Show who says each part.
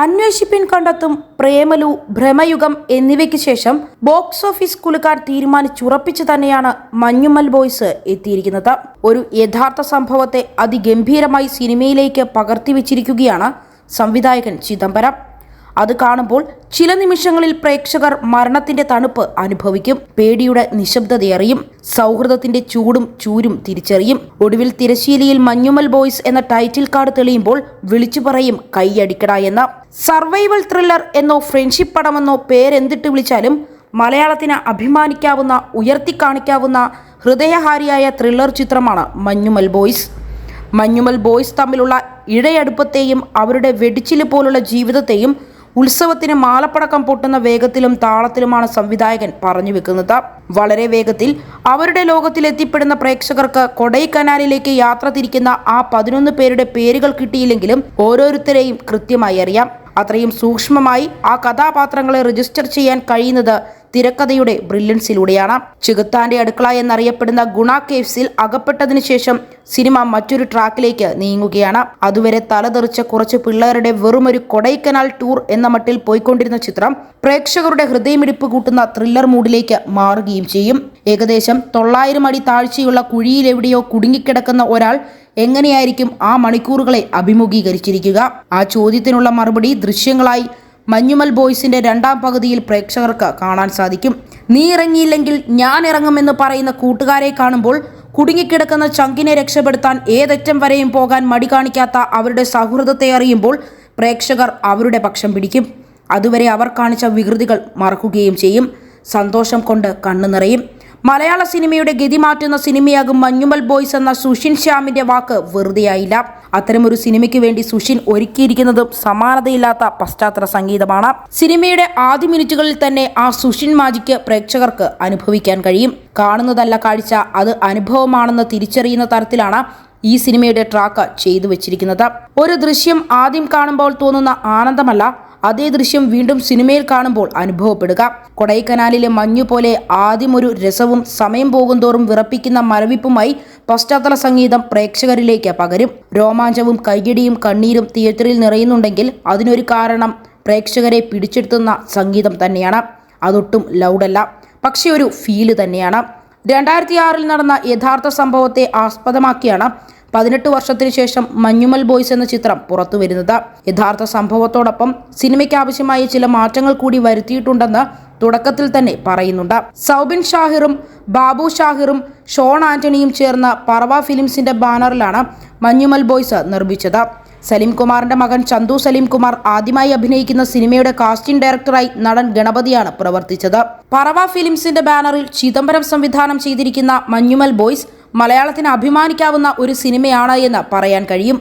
Speaker 1: അന്വേഷിപ്പിൻ കണ്ടെത്തും പ്രേമലു ഭ്രമയുഗം എന്നിവയ്ക്ക് ശേഷം ബോക്സ് ഓഫീസ് കുലുക്കാൻ തീരുമാനിച്ചുറപ്പിച്ചു തന്നെയാണ് മഞ്ഞുമൽ ബോയ്സ് എത്തിയിരിക്കുന്നത്. ഒരു യഥാർത്ഥ സംഭവത്തെ അതിഗംഭീരമായി സിനിമയിലേക്ക് പകർത്തിവെച്ചിരിക്കുകയാണ് സംവിധായകൻ ചിദംബരം. അത് കാണുമ്പോൾ ചില നിമിഷങ്ങളിൽ പ്രേക്ഷകർ മരണത്തിന്റെ തണുപ്പ് അനുഭവിക്കും. പേടിയുടെ നിശബ്ദതയറിയും സൗഹൃദത്തിന്റെ ചൂടും ചൂരും തിരിച്ചറിയും. ഒടുവിൽ തിരശ്ശീലയിൽ മഞ്ഞുമൽ ബോയ്സ് എന്ന ടൈറ്റിൽ കാർഡ് തെളിയുമ്പോൾ വിളിച്ചു പറയും കൈയടിക്കട എന്ന. സർവൈവൽ ത്രില്ലർ എന്നോ ഫ്രണ്ട്ഷിപ്പ് പടമെന്നോ പേരെന്തിട്ട് വിളിച്ചാലും മലയാളത്തിന് അഭിമാനിക്കാവുന്ന ഉയർത്തി കാണിക്കാവുന്ന ഹൃദയഹാരിയായ ത്രില്ലർ ചിത്രമാണ് മഞ്ഞുമൽ ബോയ്സ്. മഞ്ഞുമൽ ബോയ്സ് തമ്മിലുള്ള ഇഴയടുപ്പത്തെയും അവരുടെ വെടിച്ചിൽ പോലുള്ള ജീവിതത്തെയും ഉത്സവത്തിന് മാലപ്പടക്കം പൊട്ടുന്ന വേഗത്തിലും താളത്തിലുമാണ് സംവിധായകൻ പറഞ്ഞു വെക്കുന്നത്. വളരെ വേഗത്തിൽ അവരുടെ ലോകത്തിൽ എത്തിപ്പെടുന്ന പ്രേക്ഷകർക്ക് കൊടൈക്കനാലിലേക്ക് യാത്ര തിരിക്കുന്ന ആ പതിനൊന്ന് പേരുടെ പേരുകൾ കിട്ടിയില്ലെങ്കിലും ഓരോരുത്തരെയും കൃത്യമായി അറിയാം. അത്രയും സൂക്ഷ്മമായി ആ കഥാപാത്രങ്ങളെ രജിസ്റ്റർ ചെയ്യാൻ കഴിയുന്നത് തിരക്കഥയുടെ ബ്രില്യൻസിലൂടെയാണ്. ചികുത്താന്റെ അടുക്കള എന്നറിയപ്പെടുന്ന ഗുണ കേവ്സിൽ അകപ്പെട്ടതിനു ശേഷം സിനിമ മറ്റൊരു ട്രാക്കിലേക്ക് നീങ്ങുകയാണ്. അതുവരെ തലതെറിച്ച കുറച്ച് പിള്ളേരുടെ വെറുമൊരു കൊടൈക്കനാൽ ടൂർ എന്ന മട്ടിൽ പോയിക്കൊണ്ടിരുന്ന ചിത്രം പ്രേക്ഷകരുടെ ഹൃദയമിടിപ്പ് കൂട്ടുന്ന ത്രില്ലർ മൂഡിലേക്ക് മാറുകയും ചെയ്യും. ഏകദേശം തൊള്ളായിരം അടി താഴ്ചയുള്ള കുഴിയിലെവിടെയോ കുടുങ്ങിക്കിടക്കുന്ന ഒരാൾ എങ്ങനെയായിരിക്കും ആ മണിക്കൂറുകളെ അഭിമുഖീകരിച്ചിരിക്കുക? ആ ചോദ്യത്തിനുള്ള മറുപടി ദൃശ്യങ്ങളായി മഞ്ഞുമൽ ബോയ്സിന്റെ രണ്ടാം പകുതിയിൽ പ്രേക്ഷകർക്ക് കാണാൻ സാധിക്കും. നീ ഇറങ്ങിയില്ലെങ്കിൽ ഞാൻ ഇറങ്ങുമെന്ന് പറയുന്ന കൂട്ടുകാരെ കാണുമ്പോൾ കുടുങ്ങിക്കിടക്കുന്ന ചങ്കിനെ രക്ഷപ്പെടുത്താൻ ഏതറ്റം വരെയും പോകാൻ മടി കാണിക്കാത്ത അവരുടെ സൗഹൃദത്തെ അറിയുമ്പോൾ പ്രേക്ഷകർ അവരുടെ പക്ഷം പിടിക്കും. അതുവരെ അവർ കാണിച്ച വികൃതികൾ മറക്കുകയും ചെയ്യും. സന്തോഷം കൊണ്ട് കണ്ണു നിറയും. മലയാള സിനിമയുടെ ഗതി മാറ്റുന്ന സിനിമയാകും മഞ്ഞുമൽ ബോയ്സ് എന്ന സുഷിൻ ശ്യാമിന്റെ വാക്ക് വെറുതെയായില്ല. അത്തരമൊരു സിനിമയ്ക്ക് വേണ്ടി സുഷിൻ ഒരുക്കിയിരിക്കുന്നതും സമാനതയില്ലാത്ത പശ്ചാത്തല സംഗീതമാണ്. സിനിമയുടെ ആദ്യ മിനിറ്റുകളിൽ തന്നെ ആ സുഷിൻ മാജിക്ക് പ്രേക്ഷകർക്ക് അനുഭവിക്കാൻ കഴിയും. കാണുന്നതല്ല കാഴ്ച അത് അനുഭവമാണെന്ന് തിരിച്ചറിയുന്ന തരത്തിലാണ് ഈ സിനിമയുടെ ട്രാക്ക് ചെയ്തു വെച്ചിരിക്കുന്നത്. ഒരു ദൃശ്യം ആദ്യം കാണുമ്പോൾ തോന്നുന്ന ആനന്ദമല്ല അതേ ദൃശ്യം വീണ്ടും സിനിമയിൽ കാണുമ്പോൾ അനുഭവപ്പെടുക. കൊടൈക്കനാലിലെ മഞ്ഞു പോലെ ആദ്യം ഒരു രസവും സമയം പോകുന്തോറും വിറപ്പിക്കുന്ന മരവിപ്പുമായി പശ്ചാത്തല സംഗീതം പ്രേക്ഷകരിലേക്ക് പകരും. രോമാഞ്ചവും കൈയടിയും കണ്ണീരും തിയേറ്ററിൽ നിറയുന്നുണ്ടെങ്കിൽ അതിനൊരു കാരണം പ്രേക്ഷകരെ പിടിച്ചെടുത്തുന്ന സംഗീതം തന്നെയാണ്. അതൊട്ടും ലൗഡല്ല പക്ഷേ ഒരു ഫീൽ തന്നെയാണ്. രണ്ടായിരത്തി ആറിൽ നടന്ന യഥാർത്ഥ സംഭവത്തെ ആസ്പദമാക്കിയാണ് പതിനെട്ട് വർഷത്തിനു ശേഷം മഞ്ഞുമൽ ബോയ്സ് എന്ന ചിത്രം പുറത്തു വരുന്നത് യഥാർത്ഥ സംഭവത്തോടൊപ്പം സിനിമയ്ക്ക് ആവശ്യമായ ചില മാറ്റങ്ങൾ കൂടി വരുത്തിയിട്ടുണ്ടെന്ന് തുടക്കത്തിൽ തന്നെ പറയുന്നുണ്ട്. സൗബിൻ ഷാഹിറും ബാബു ഷാഹിറും ഷോൺ ആന്റണിയും ചേർന്ന പറവ ഫിലിംസിന്റെ ബാനറിലാണ് മഞ്ഞുമൽ ബോയ്സ് നിർമ്മിച്ചത്. സലീം കുമാറിന്റെ മകൻ ചന്തു സലീം കുമാർ ആദ്യമായി അഭിനയിക്കുന്ന സിനിമയുടെ കാസ്റ്റിംഗ് ഡയറക്ടറായി നടൻ ഗണപതിയാണ് പ്രവർത്തിച്ചത്. പറവ ഫിലിംസിന്റെ ബാനറിൽ ചിദംബരം സംവിധാനം ചെയ്തിരിക്കുന്ന മഞ്ഞുമൽ ബോയ്സ് മലയാളത്തിന് അഭിമാനിക്കാവുന്ന ഒരു സിനിമയാണ് എന്ന് പറയാൻ കഴിയും.